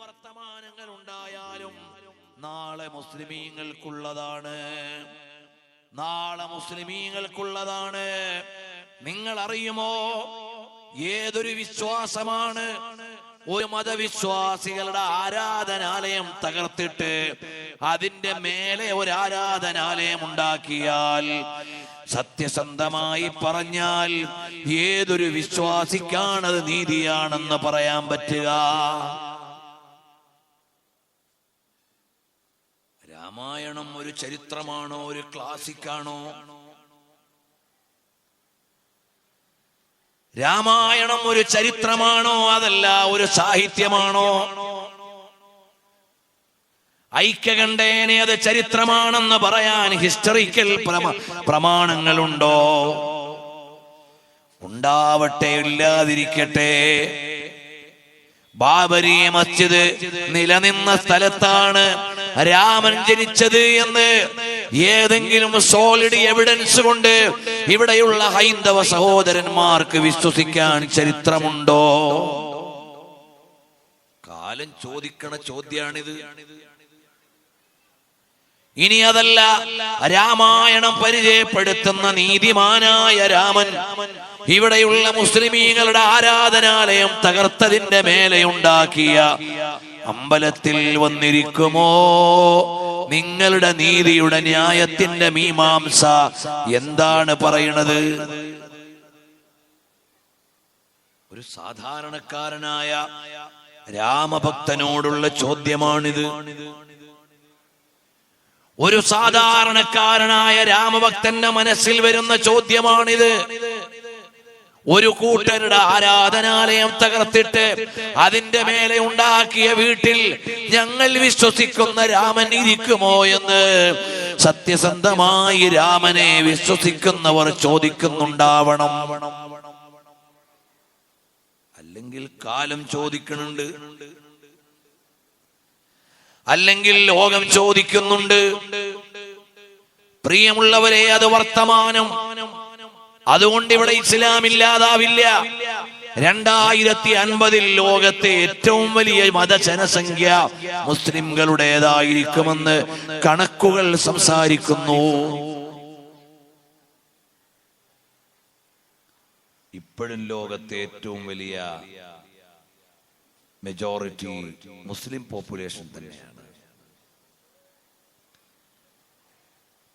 വർത്തമാനങ്ങൾ ഉണ്ടായാലും നാളെ മുസ്ലിമീങ്ങൾക്കുള്ളതാണ്. നാളെ മുസ്ലിമീങ്ങൾക്കുള്ളതാണ്. നിങ്ങൾ അറിയുമോ ഏതൊരു വിശ്വാസമാണ്? ഒരു മതവിശ്വാസികളുടെ ആരാധനാലയം തകർത്തിട്ട് അതിന്റെ മേലെ ഒരു ആരാധനാലയം ഉണ്ടാക്കിയാൽ സത്യസന്ധമായി പറഞ്ഞാൽ ഏതൊരു വിശ്വാസിക്കാണത് നീതിയാണെന്ന് പറയാൻ പറ്റുക. രാമായണം ഒരു ചരിത്രമാണോ ഒരു ക്ലാസിക്കാണോ? രാമായണം ഒരു ചരിത്രമാണോ അതല്ല ഒരു സാഹിത്യമാണോ? ഐക്യകണ്ഠേനെ അത് ചരിത്രമാണെന്ന് പറയാൻ ഹിസ്റ്ററിക്കൽ പ്രമാണങ്ങളുണ്ടോ? ഉണ്ടാവട്ടെ ഇല്ലാതിരിക്കട്ടെ. ബാബരി മസ്ജിദ് നിലനിന്ന സ്ഥലത്താണ് രാമൻ ജനിച്ചത് എന്ന് ഏതെങ്കിലും സോളിഡ് എവിഡൻസ് കൊണ്ട് ഇവിടെയുള്ള ഹൈന്ദവ സഹോദരന്മാർക്ക് വിശ്വസിക്കാൻ ചരിത്രമുണ്ടോ? കാലം ചോദിക്കണ ചോദ്യാണിത്. ഇനി അതല്ല രാമായണം പരിചയപ്പെടുത്തുന്ന നീതിമാനായ രാമൻ ഇവിടെയുള്ള മുസ്ലിമീങ്ങളുടെ ആരാധനാലയം തകർത്തതിന്റെ മേലെ ഉണ്ടാക്കിയ അമ്പലത്തിൽ വന്നിരിക്കുമോ? നിങ്ങളുടെ നീതിയുടെ ന്യായത്തിന്റെ മീമാംസ എന്താണ് പറയുന്നത് ഒരു സാധാരണക്കാരനായ രാമഭക്തനോടുള്ള ചോദ്യമാണിത്. ഒരു സാധാരണക്കാരനായ രാമഭക്തന്റെ മനസ്സിൽ വരുന്ന ചോദ്യമാണിത്. ഒരു കൂട്ടരുടെ ആരാധനാലയം തകർത്തിട്ട് അതിന്റെ മേലെ ഉണ്ടാക്കിയ വീട്ടിൽ ഞങ്ങൾ വിശ്വസിക്കുന്ന രാമൻ ഇരിക്കുമോ എന്ന് സത്യസന്ധമായി രാമനെ വിശ്വസിക്കുന്നവർ ചോദിക്കുന്നുണ്ടാവണം. അല്ലെങ്കിൽ കാലം ചോദിക്കുന്നുണ്ട്. അല്ലെങ്കിൽ ലോകം ചോദിക്കുന്നുണ്ട്. പ്രിയമുള്ളവരെ അത് വർത്തമാനം. അതുകൊണ്ട് ഇവിടെ ഇസ്ലാം ഇല്ലാതാവില്ല. രണ്ടായിരത്തി അൻപതിൽ ലോകത്തെ ഏറ്റവും വലിയ മത ജനസംഖ്യ മുസ്ലിംകളുടേതായിരിക്കുമെന്ന് കണക്കുകൾ സംസാരിക്കുന്നു. ഇപ്പോഴും ലോകത്തെ ഏറ്റവും വലിയ മെജോറിറ്റി മുസ്ലിം പോപ്പുലേഷൻ തന്നെയാണ്.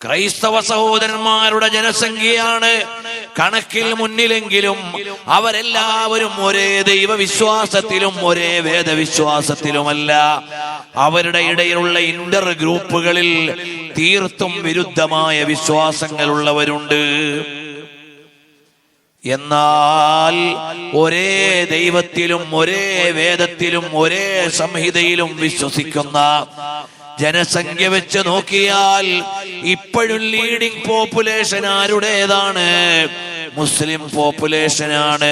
ക്രൈസ്തവ സഹോദരന്മാരുടെ ജനസംഖ്യയാണ്. കണക്കിൽ മുന്നിലെങ്കിലും അവരെല്ലാവരും ഒരേ ദൈവവിശ്വാസത്തിലും ഒരേ വേദവിശ്വാസത്തിലുമല്ല. അവരുടെ ഇടയിലുള്ള ഇന്റർ ഗ്രൂപ്പുകളിൽ തീർത്തും വിരുദ്ധമായ വിശ്വാസങ്ങളുള്ളവരുണ്ട്. എന്നാൽ ഒരേ ദൈവത്തിലും ഒരേ വേദത്തിലും ഒരേ സംഹിതയിലും വിശ്വസിക്കുന്ന ജനസംഖ്യ വെച്ച് നോക്കിയാൽ ഇപ്പോഴും ലീഡിംഗ് പോപ്പുലേഷൻ ആരുടേതാണ്? മുസ്ലിം പോപ്പുലേഷനാണ്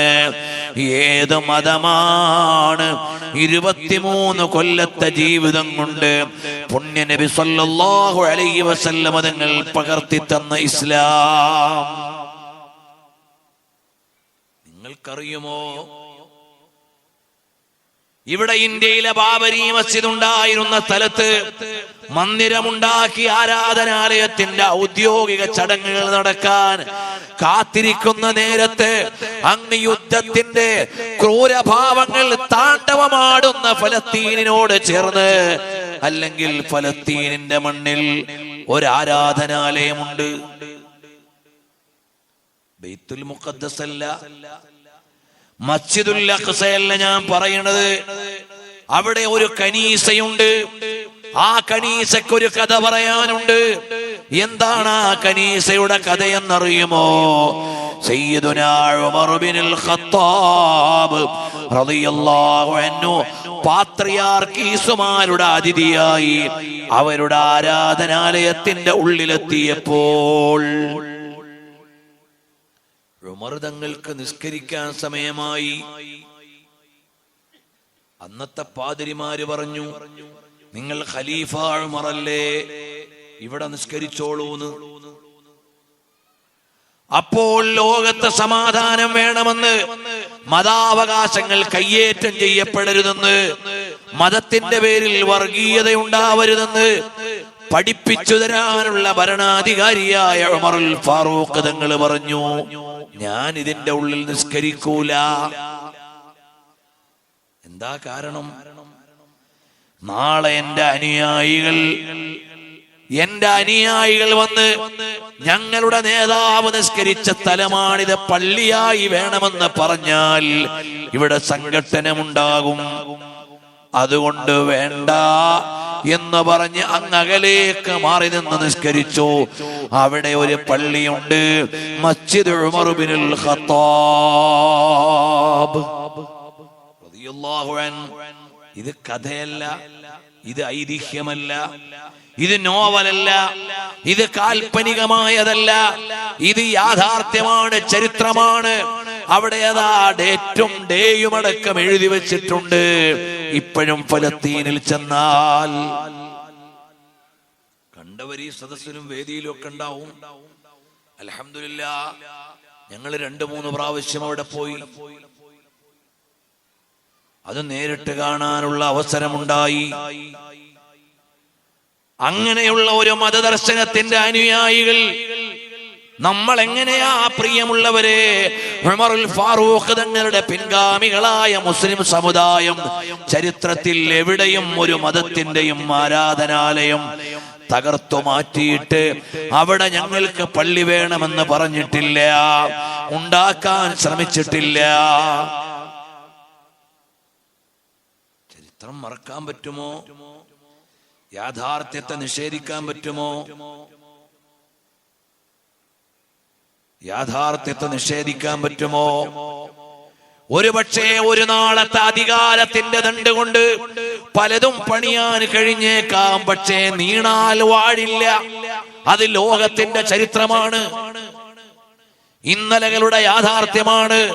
ഏത് മതമാണ്? ഇരുപത്തിമൂന്ന് കൊല്ലത്തെ ജീവിതം കൊണ്ട് പുണ്യ നബി സല്ലല്ലാഹു അലൈഹി മതങ്ങൾ തങ്ങൾ പകർത്തി തന്ന ഇസ്ലാം. നിങ്ങൾക്കറിയുമോ? ഇവിടെ ഇന്ത്യയിലെ ബാബരി മസ്ജിദ് ഉണ്ടായിരുന്ന സ്ഥലത്ത് മന്ദിരമുണ്ടാക്കി ആരാധനാലയത്തിന്റെ ഔദ്യോഗിക ചടങ്ങുകൾ നടക്കാൻ കാത്തിരിക്കുന്ന നേരത്ത് അങ്ങ് യുദ്ധത്തിന്റെ ക്രൂരഭാവങ്ങൾ താണ്ഡവമാടുന്ന ഫലസ്തീനിനോട് ചേർന്ന് അല്ലെങ്കിൽ ഫലസ്തീനിന്റെ മണ്ണിൽ ഒരാരാധനാലയമുണ്ട്. ബൈത്തുൽ മുഖദ്ദസ് അല്ല മസ്ജിദുൽ അഖ്സയല്ല ഞാൻ പറയുന്നത് അവിടെ ഒരു കനീസയുണ്ട്. ആ കനീസയ്ക്ക് ഒരു കഥ പറയാനുണ്ട്. എന്താണ് ആ കനീസയുടെ കഥയെന്നറിയുമോ? പാത്രിയാർക്കീസുമാരുടെ അതിഥിയായി അവരുടെ ആരാധനാലയത്തിന്റെ ഉള്ളിലെത്തിയപ്പോൾ ഉമർ തങ്ങൾക്ക് നിസ്കരിക്കാൻ സമയമായി. അന്നത്തെ പാതിരിമാര് പറഞ്ഞു നിങ്ങൾ ഖലീഫ ഉമറല്ലേ? ഇവിടെ നിസ്കരിച്ചോളൂന്ന്. അപ്പോൾ ലോകത്ത് സമാധാനം വേണമെന്ന് മതാവകാശങ്ങൾ കയ്യേറ്റം ചെയ്യപ്പെടരുതെന്ന് മതത്തിന്റെ പേരിൽ വർഗീയതയുണ്ടാവരുതെന്ന് പഠിപ്പിച്ചു തരാനുള്ള ഭരണാധികാരിയായ ഉമറുൽ ഫാറൂഖ് തങ്ങൾ പറഞ്ഞു. ഞാൻ ഇതിന്റെ ഉള്ളിൽ നിസ്കരിക്കൂല. എന്താ കാരണം? നാളെ എന്റെ അനുയായികൾ എന്റെ അനുയായികൾ വന്ന് ഞങ്ങളുടെ നേതാവ് നിസ്കരിച്ച സ്ഥലമാണിത് പള്ളിയായി വേണമെന്ന് പറഞ്ഞാൽ ഇവിടെ സംഘട്ടനമുണ്ടാകും. അതുകൊണ്ട് വേണ്ട. എന്ന് പറഞ്ഞ് അങ്ങകലേക്ക് മാറി നിന്ന് നിസ്കരിച്ചു. അവിടെ ഒരു പള്ളിയുണ്ട്. മസ്ജിദ് ഖത്താബ്. ഇത് കഥയല്ല ഇത് ഐതിഹ്യമല്ല ഇത് നോവലല്ല ഇത് കാൽപ്പനികമായതല്ല ഇത് യാഥാർത്ഥ്യമാണ് ചരിത്രമാണ്. അവിടെ അതാ ഡേറ്റും ഡേയും അടക്കം എഴുതി വെച്ചിട്ടുണ്ട്. ഇപ്പോഴും ഫലസ്തീനിൽ ചെന്നാൽ കണ്ടവർ ഈ സദസ്സിലും വേദിയിലും ഒക്കെ ഉണ്ടാവും. അലഹമില്ല ഞങ്ങൾ രണ്ടു മൂന്ന് പ്രാവശ്യം അവിടെ പോയി. അത് നേരിട്ട് കാണാനുള്ള അവസരമുണ്ടായി. അങ്ങനെയുള്ള ഒരു മതദർശനത്തിന്റെ അനുയായികൾ നമ്മൾ എങ്ങനെയാ പ്രിയമുള്ളവരെ ഉമറുൽ ഫാറൂഖ് തങ്ങളുടെ പിൻഗാമികളായ മുസ്ലിം സമുദായം ചരിത്രത്തിൽ എവിടെയും ഒരു മതത്തിന്റെയും ആരാധനാലയം തകർത്തു മാറ്റിയിട്ട് അവിടെ ഞങ്ങൾക്ക് പള്ളി വേണമെന്ന് പറഞ്ഞിട്ടില്ല. ഉണ്ടാക്കാൻ ശ്രമിച്ചിട്ടില്ല. ചരിത്രം മറക്കാൻ പറ്റുമോ? യാഥാർത്ഥ്യത്തെ നിഷേധിക്കാൻ പറ്റുമോ? യാഥാർത്ഥ്യത്തെ നിഷേധിക്കാൻ പറ്റുമോ? ഒരു പക്ഷേ ഒരു നാളത്തെ അധികാരത്തിന്റെ ദണ്ട് കൊണ്ട് പലതും പണിയാൻ കഴിഞ്ഞേക്കാം പക്ഷേ നീണാൽ വാഴില്ല. അത് ലോകത്തിന്റെ ചരിത്രമാണ്. ഇന്നലകളുടെ യാഥാർത്ഥ്യമാണ്.